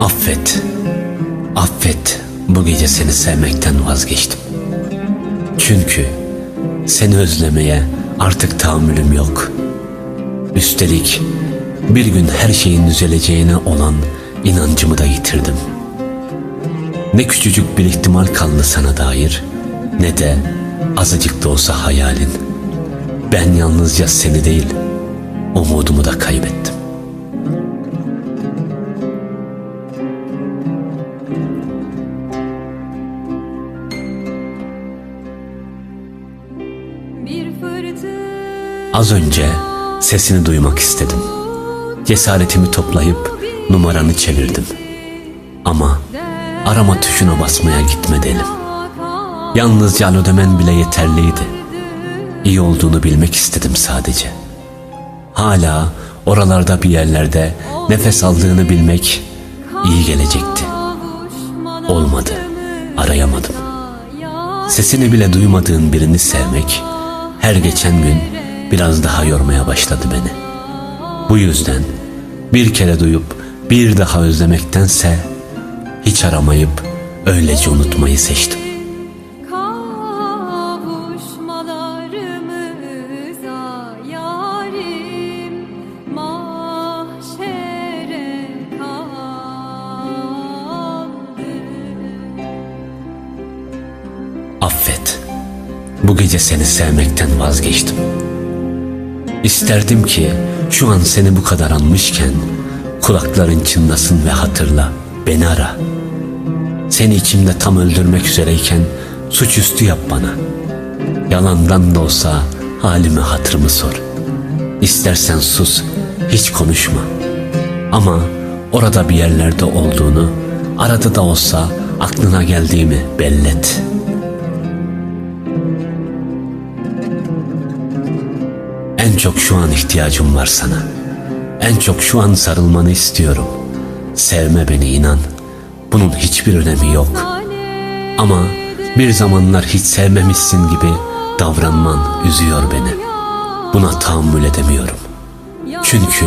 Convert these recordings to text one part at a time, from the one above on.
Affet, affet bu gece seni sevmekten vazgeçtim. Çünkü seni özlemeye artık tahammülüm yok. Üstelik bir gün her şeyin düzeleceğine olan inancımı da yitirdim. Ne küçücük bir ihtimal kaldı sana dair ne de azıcık da olsa hayalin. Ben yalnızca seni değil, umudumu da kaybettim. Az önce sesini duymak istedim. Cesaretimi toplayıp numaranı çevirdim. Ama arama tuşuna basmaya gitmedi elim. Yalnızca alo demen bile yeterliydi. İyi olduğunu bilmek istedim sadece. Hala oralarda bir yerlerde nefes aldığını bilmek iyi gelecekti. Olmadı. Arayamadım. Sesini bile duymadığın birini sevmek her geçen gün biraz daha yormaya başladı beni. Bu yüzden bir kere duyup bir daha özlemektense hiç aramayıp öylece unutmayı seçtim. Affet. Bu gece seni sevmekten vazgeçtim. İsterdim ki şu an seni bu kadar anmışken kulakların çınlasın ve hatırla, beni ara. Seni içimde tam öldürmek üzereyken suçüstü yap bana. Yalandan da olsa halimi hatırımı sor. İstersen sus, hiç konuşma. Ama orada bir yerlerde olduğunu, arada da olsa aklına geldiğimi bellet.'' En çok şu an ihtiyacım var sana. En çok şu an sarılmanı istiyorum. Sevme beni inan. Bunun hiçbir önemi yok. Ama bir zamanlar hiç sevmemişsin gibi davranman üzüyor beni. Buna tahammül edemiyorum. Çünkü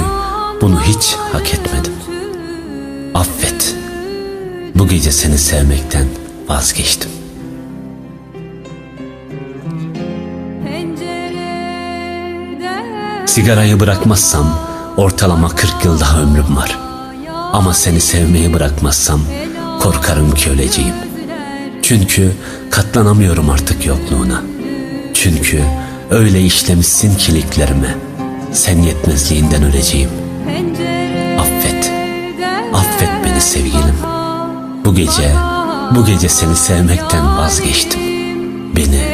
bunu hiç hak etmedim. Affet. Bu gece seni sevmekten vazgeçtim. Sigarayı bırakmazsam ortalama 40 yıl daha ömrüm var. Ama seni sevmeyi bırakmazsam korkarım ki öleceğim. Çünkü katlanamıyorum artık yokluğuna. Çünkü öyle işlemişsin kiliklerime. Sen yetmezliğinden öleceğim. Affet. Affet beni sevgilim. Bu gece, bu gece seni sevmekten vazgeçtim. Beni.